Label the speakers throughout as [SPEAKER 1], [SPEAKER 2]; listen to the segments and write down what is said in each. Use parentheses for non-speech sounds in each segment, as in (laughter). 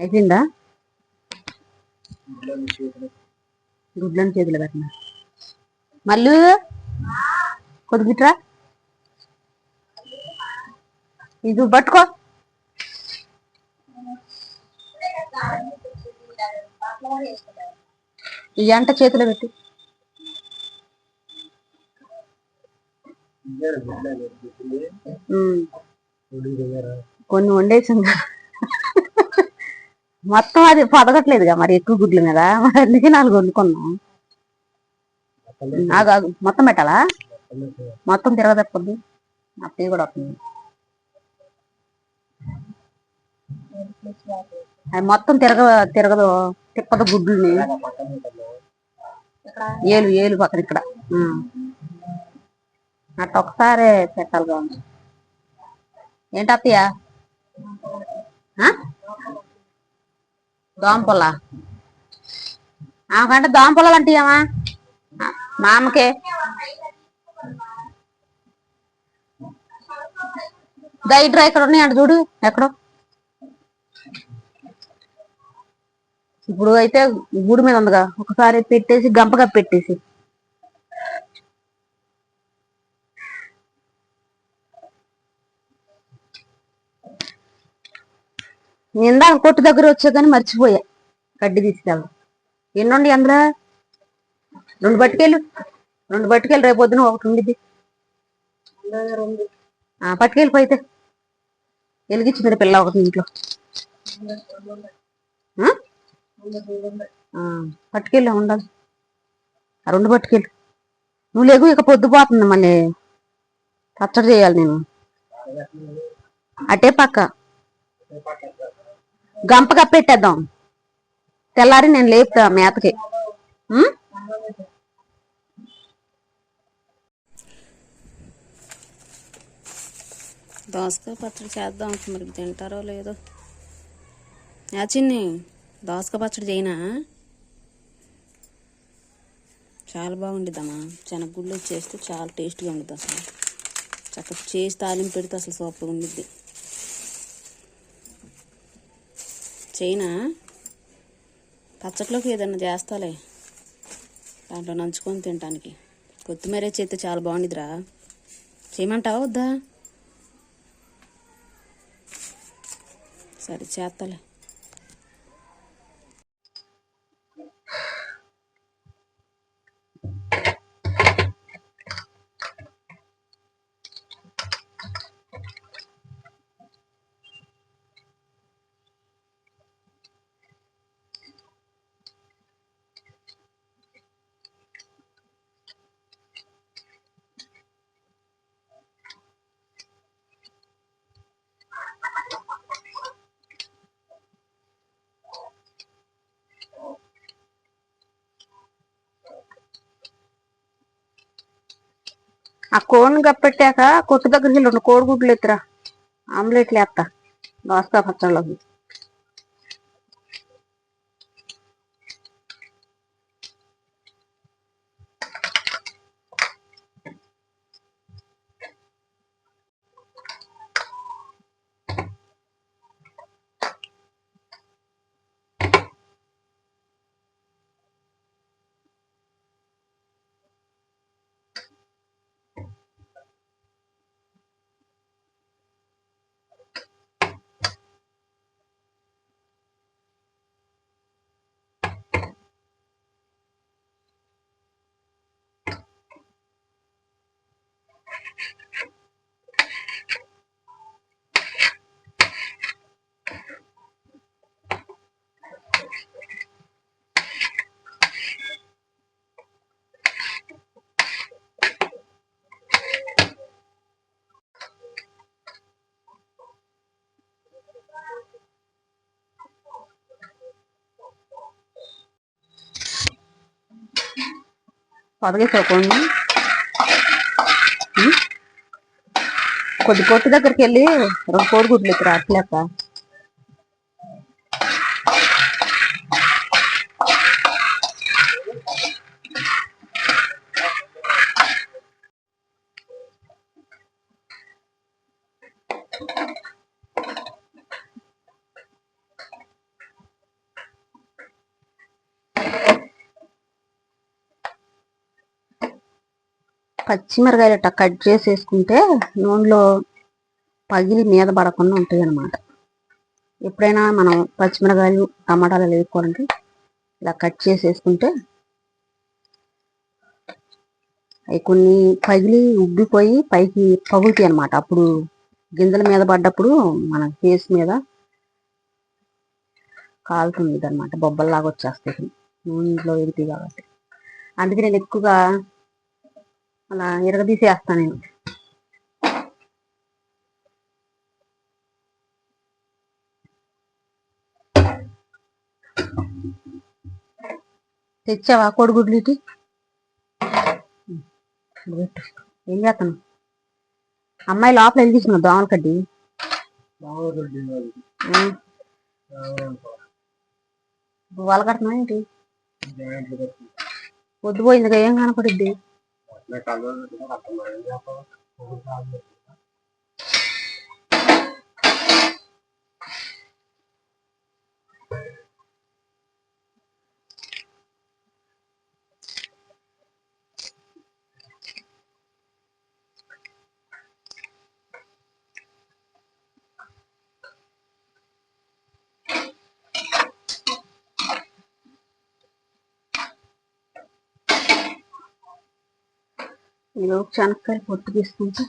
[SPEAKER 1] అయిపోయిందా? గుడ్లను చేతులు. పెట్టిన మళ్ళీ కొద్దిగిట్రా ఇది పట్టుకో. ఈ అంట చేతిలో పెట్టి. కొన్ని వండేసాం కదా. మొత్తం అది పదగట్లేదుగా మరి ఎక్కువ గుడ్ల మీద. మరి అందుకే నాలుగు వండుకున్నాం. మొత్తం పెట్టాలా? మొత్తం తిరగదప్పద్దు. అత్తయ్య కూడా వస్తుంది. అది మొత్తం తిరగ తిరగదు. తిప్పదు గుడ్లని. ఏలు ఏలు పక్కన ఇక్కడ. అట్ట ఒకసారి పెట్టాలి బాగుంది ఏంటి అత్తయ్య? ఆ? ఆమెకంటే దోమపొల్లలు అంటే ఏమా? మా అమ్మకే దైడ్రా ఇక్కడ ఉన్నాయంట చూడు. ఎక్కడో. ఇప్పుడు అయితే గూడు మీద ఉందిగా. ఒకసారి పెట్టేసి గంపగా పెట్టేసి. నేను ఇందాక కొట్టు దగ్గర వచ్చా కానీ మర్చిపోయా. కడ్డి తీసుకెళ్ళి ఎన్నుండి అందులో? రెండు పట్టుకెళ్ళు. రెండు పట్టుకెళ్ళు రేపు పొద్దున ఒకటి ఉండిద్ది. ఆ, పట్టుకెళ్ళిపో వెలిగించింది పిల్ల ఒకటి ఇంట్లో. పట్టుకెళ్ళి ఉండాలి. రెండు పట్టుకెళ్ళు. నువ్వు లేకు ఇక పొద్దుపోతుంది మళ్ళీ. పచ్చడి చేయాలి నేను. అటే పక్క. గంప కప్పెట్టేద్దాం తెల్లారి నేను లేపుతా మేతకి.
[SPEAKER 2] దోసకాయ పచ్చడి చేద్దాం. మరి తింటారో లేదో. ఆ చిన్ని దోసకాయ పచ్చడి చేయనా? చాలా బాగుండిద్దమ్మా. శనగగుళ్ళు చేస్తే చాలా టేస్ట్గా ఉండిద్ది అసలు. చక్కగా చేసి తాలింపు పెడితే అసలు సూపర్గా ఉండిద్ది. చేయనా? పచ్చట్లోకి ఏదన్నా చేస్తాలే. దాంట్లో నంచుకొని తినటానికి. కొత్తిమీర చేస్తే చాలా బాగుండిదిరా. చేయమంటావా వద్దా? సరే చేస్తాలే
[SPEAKER 1] ఆ కోన్ కప్పెట్టాక కొట్టు దగ్గరికి రెండు కోడిగుడ్లు ఎత్తురా. ఆమ్లెట్లు వేస్తా దోసకాయ పచ్చళ్ళకి. పొదగేసావు కొద్ది కొట్టు దగ్గరికి వెళ్ళి రెండు కోడిగుడ్లు ఇక్కడ అట్లేక. పచ్చిమిరకాయలు ఇట్లా కట్ చేసేసుకుంటే నూనెలో పగిలి మీద పడకుండా ఉంటాయి అన్నమాట ఎప్పుడైనా మనం పచ్చిమిరకాయలు టమాటాలు వేసుకోవాలంటే ఇలా కట్ చేసేసుకుంటే అవి కొన్ని పగిలి ఉబ్బిపోయి పైకి పగులుతాయి అనమాట అప్పుడు గింజల మీద పడ్డప్పుడు మన ఫేస్ మీద కాలుతుంది అనమాట బొబ్బల్లాగా వచ్చేస్తాయి. నూనెలో ఎగుతాయి కాబట్టి. అందుకే నేను ఎక్కువగా అలా ఇరగదీసేస్తాను నేను. తెచ్చావా కోడిగుడ్లు ఇటు. ఏం చేస్తాను అమ్మాయి లోపల వెళ్ళి తీసుకున్నా దోమల కడ్డి. కడుతున్నా ఏంటి? పొద్దు పోయిందిగా ఏం కనపడుద్ది? Nah, mereka dulu kita kemarin apa? నేను శనక్కాయలు పొట్టు తీసుకుంటా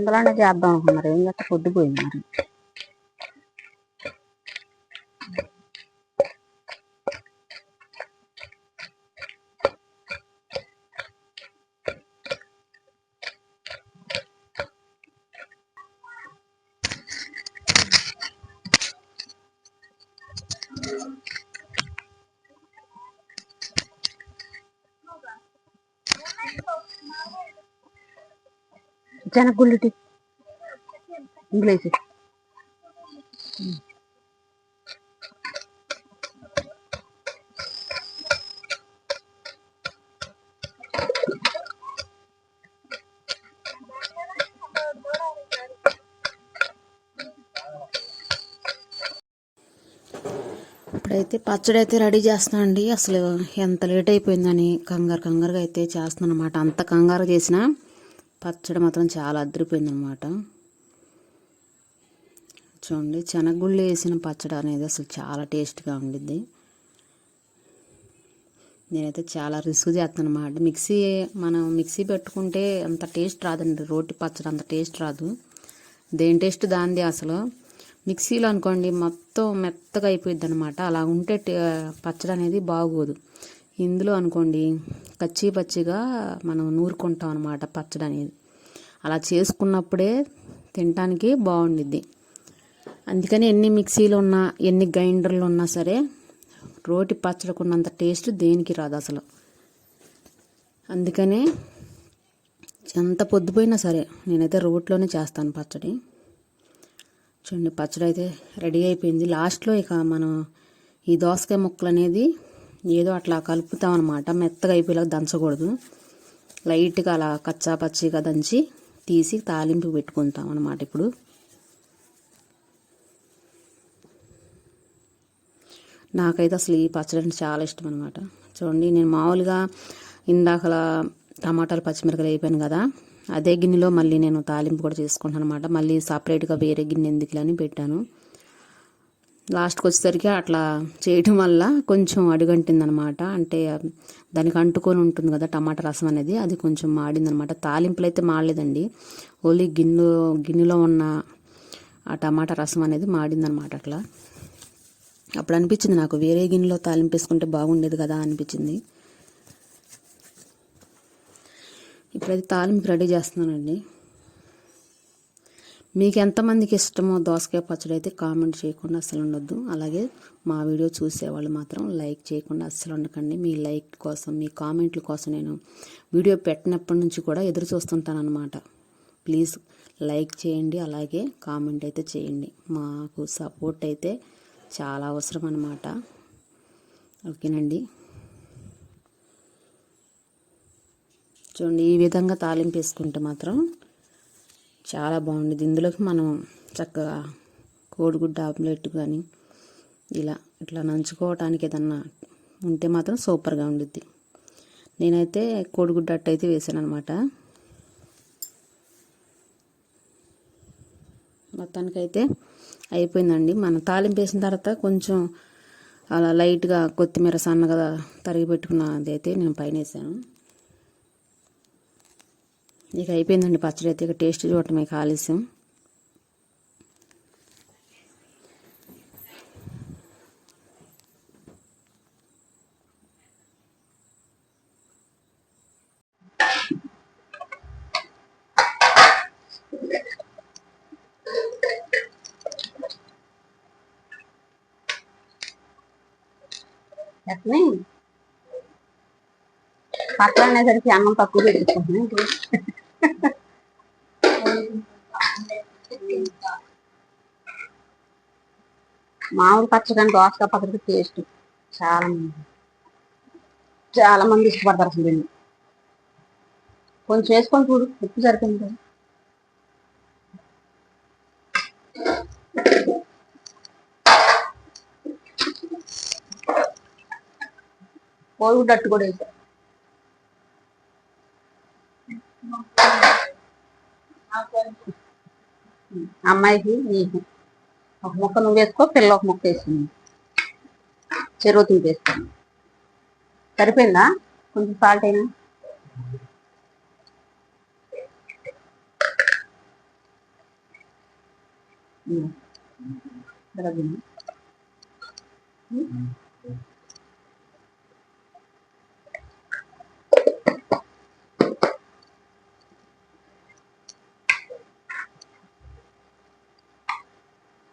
[SPEAKER 1] అందులోనే చేద్దాం అనుకున్నారు. ఏం చేస్తే పొద్దుపోయింది మరి. జనగుళ్ళుటి ఇంగ్లీష్
[SPEAKER 2] ఇప్పుడైతే పచ్చడి అయితే రెడీ చేస్తున్నా అండి. అసలు ఎంత లేట్ అయిపోయిందని కంగారు కంగారుగా అయితే చేస్తున్నాను అనమాట అంత కంగారు చేసినా పచ్చడి మాత్రం చాలా అదిరిపోయింది అనమాట చూడండి శనగగుళ్ళు వేసిన పచ్చడి అనేది అసలు చాలా టేస్ట్గా ఉండిద్ది. నేనైతే చాలా రిస్క్ చేస్తాను అనమాట మిక్సీ మనం మిక్సీ పెట్టుకుంటే అంత టేస్ట్ రాదండి. రోటి పచ్చడి అంత టేస్ట్ రాదు. దేని టేస్ట్ దాంది అసలు. మిక్సీలో అనుకోండి మొత్తం మెత్తగా అయిపోయింది అనమాట అలా ఉంటే టే- పచ్చడి అనేది బాగోదు. ఇందులో అనుకోండి కచ్చి పచ్చిగా మనం నూరుకుంటాం అనమాట పచ్చడి అనేది. అలా చేసుకున్నప్పుడే తినటానికి బాగుండిద్ది. అందుకని ఎన్ని మిక్సీలు ఉన్నా ఎన్ని గ్రైండర్లు ఉన్నా సరే రోటి పచ్చడికున్నంత టేస్ట్ దేనికి రాదు అసలు. అందుకనే ఎంత పొద్దుపోయినా సరే నేనైతే రోట్లోనే చేస్తాను పచ్చడి. చూడండి పచ్చడి అయితే రెడీ అయిపోయింది. లాస్ట్లో ఇక మనం ఈ దోసకాయ ముక్కలు అనేది ఏదో అట్లా కలుపుతాం అనమాట మెత్తగా అయిపోయేలాగా దంచకూడదు. లైట్గా అలా కచ్చా పచ్చిగా దంచి తీసి తాలింపు పెట్టుకుంటాం అనమాట ఇప్పుడు. నాకైతే అసలు ఈ పచ్చడి అంటే చాలా ఇష్టం అనమాట చూడండి నేను మామూలుగా ఇందాకలా టమాటాలు పచ్చిమిరకలు అయిపోయాను కదా. అదే గిన్నెలో మళ్ళీ నేను తాలింపు కూడా చేసుకుంటాను అనమాట మళ్ళీ సపరేట్గా వేరే గిన్నె ఎందుకులని పెట్టాను. లాస్ట్కి వచ్చేసరికి అట్లా చేయటం వల్ల కొంచెం అడుగంటింది అనమాట అంటే దానికి అంటుకొని ఉంటుంది కదా టమాటా రసం అనేది అది కొంచెం మాడింది అనమాట తాలింపులు అయితే మాడలేదండి. ఓన్లీ గిన్నె గిన్నెలో ఉన్న ఆ టమాటా రసం అనేది మాడింది అనమాట అట్లా. అప్పుడు అనిపించింది నాకు వేరే గిన్నెలో తాలింపు వేసుకుంటే బాగుండేది కదా అనిపించింది. ఇప్పుడైతే తాలింపు రెడీ చేస్తున్నానండి. మీకు ఎంతమందికి ఇష్టమో దోసకాయ పచ్చడి అయితే కామెంట్ చేయకుండా అస్సలు ఉండొద్దు. అలాగే మా వీడియో చూసేవాళ్ళు మాత్రం లైక్ చేయకుండా అస్సలు ఉండకండి. మీ లైక్ కోసం మీ కామెంట్ల కోసం నేను వీడియో పెట్టినప్పటి నుంచి కూడా ఎదురు చూస్తుంటానమాట ప్లీజ్ లైక్ చేయండి అలాగే కామెంట్ అయితే చేయండి. మాకు సపోర్ట్ అయితే చాలా అవసరం అనమాట ఓకేనండి? చూడండి ఈ విధంగా తాలింపు వేసుకుంటే మాత్రం చాలా బాగుండేది. ఇందులోకి మనం చక్కగా కోడిగుడ్డ ఆమ్లెట్ కానీ ఇలా ఇట్లా నంచుకోవటానికి ఏదన్నా ఉంటే మాత్రం సూపర్గా ఉండిద్ది. నేనైతే కోడిగుడ్డ అట్టయితే వేసాను అనమాట మొత్తానికైతే అయిపోయిందండి. మనం తాలింపు వేసిన తర్వాత కొంచెం అలా లైట్గా కొత్తిమీర సన్నగా తరిగి పెట్టుకున్నది అయితే నేను పైన వేసాను. ఇక అయిపోయిందండి పచ్చడి అయితే ఇక టేస్ట్ చూడటమే ఆలస్యం.
[SPEAKER 1] చట్నీ పక్కన అనేసరికి అన్నం తక్కువ పెట్టేసుకుంటున్నాను మామూలు పచ్చడి దోసకాయ పచ్చడి టేస్ట్ చాలా మంది. చాలా మంది ఇష్టపడతారు అసలు దీన్ని. కొంచెం వేసుకొని చూడు ఉప్పు సరిపోయింది పోయి కోడిగుడ్డు అట్టు కూడా వేసారు అమ్మాయికి నీకు. ఒక ముక్క నువ్వు వేసుకో పిల్ల ఒక ముక్క వేసుకుని చెరువు తింపి సరిపోయిందా? కొంచెం సాల్ట్ అయినా? ఉమ్. సరిపోయిందా?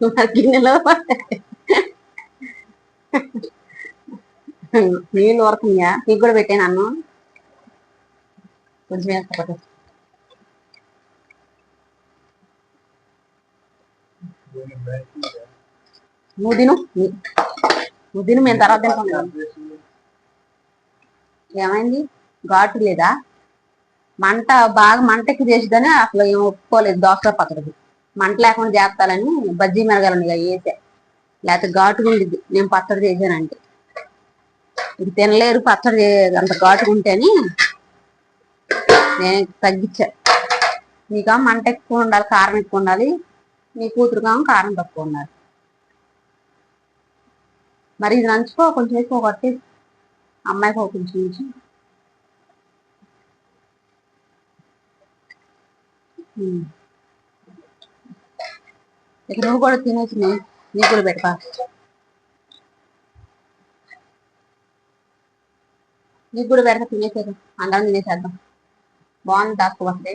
[SPEAKER 1] నా (laughs) గిన్నెలో నీళ్ళు వరకున్నాయా నీకు కూడా పెట్టాను అన్నం కొంచెం వేస్తా నువ్వు తిను. నువ్వు తిను మేము తర్వాత తింటాం ఏమైంది? ఘాటు లేదా? మంట బాగా మంటకి చేసిదని అసలు ఏం ఒప్పుకోలేదు. దోసకాయ పచ్చడికి మంట లేకుండా చేస్తాలని బజ్జీ మిరగాలని వేసా లేకపోతే ఘాటుగా ఉండిద్ది. నేను పచ్చడి చేశానంటే. ఇది తినలేరు పచ్చడి అంత ఘాటుగా ఉంటేని నేను తగ్గించా. నీకా మంట ఎక్కువ ఉండాలి కారం ఎక్కువ ఉండాలి నీ కూతురుగా కారం తక్కువ ఉండాలి. మరి ఇది నంచుకో కొంచెం ఎక్కువ కొట్టి అమ్మాయికి ఒక కొంచెం ఉంచు. ఉమ్. ఇక నువ్వు కూడా తినేసి నీ నీకు కూడా పెట్టా నీకు కూడా పెడతా తినేసేది అందరం తినేసేద్దాం. బాగుంది దాక్కు వస్తే.